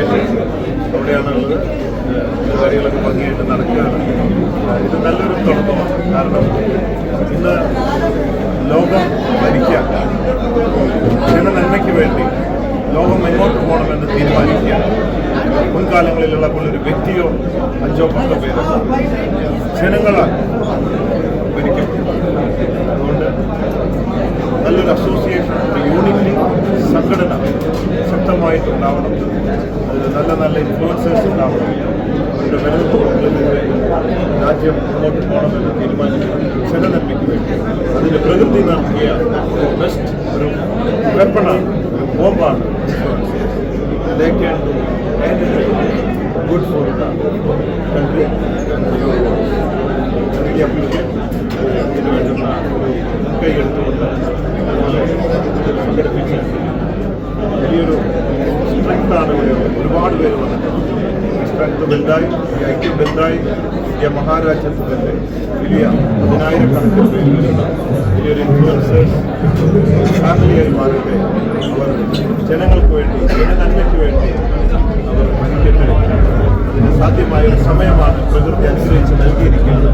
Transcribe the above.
Association അവിടെയാണുള്ളത് പരിപാടികളൊക്കെ ഭംഗിയായിട്ട് നടക്കുകയാണ്. ഇത് നല്ലൊരു തുടക്കമാണ്. കാരണം ഇന്ന് ലോകം ഭരിക്കാൻ ജനനന്മയ്ക്ക് വേണ്ടി ലോകം എങ്ങോട്ട് പോകണമെന്ന് തീരുമാനിക്കുക. മുൻകാലങ്ങളിലുള്ള ഒരു വ്യക്തിയോ അഞ്ചോ പത്തോ പേരോ ജനങ്ങളാൽ ഭരിക്കും. അതുകൊണ്ട് നല്ലൊരു അസോസിയേഷൻ യൂണിറ്റി സംഘടന ശക്തമായിട്ടുണ്ടാവണം ഉണ്ടാവണം നല്ല നല്ല ഇൻഫ്ലുവൻസേഴ്സ് ഉണ്ടാവണം. അവരുടെ വരവുകളിലൂടെ രാജ്യം മുന്നോട്ട് പോകണമെന്ന് തീരുമാനിക്കണം. ജനനന്മയ്ക്ക് അതിന് പ്രകൃതി നൽകിയ ബെസ്റ്റ് ഒരു വെപ്പണാണ് ഒരു ബോംബാണ് for good for the country. really appreciate ഇതിന് വേണ്ടുന്ന ഒരു മുൻകൈ എടുത്തുകൊണ്ട് സംഘടിപ്പിച്ച് വലിയൊരു സ്ട്രെങ്താണ് ഇവിടെ ഒരുപാട് പേര് വന്നിട്ടുണ്ട് സ്ട്രെങ്ത് വലുതായി ഈ ഐക്യം വലുതായി ഇന്ത്യ മഹാരാജ്യത്തിന്റെ വലിയ പതിനായിരക്കണക്കിന് പേര് വലിയൊരു ഇൻഫ്ലുവൻസേഴ്സ് ഫാമിലിയായി മാറട്ടെ അവർ ജനങ്ങൾക്ക് വേണ്ടി ജനനന്മയ്ക്ക് വേണ്ടി അവർ അതിന് സാധ്യമായ ഒരു സമയമാണ് പ്രകൃതി അനുഗ്രഹിച്ച് കൊടുത്തിരിക്കുകയാണ്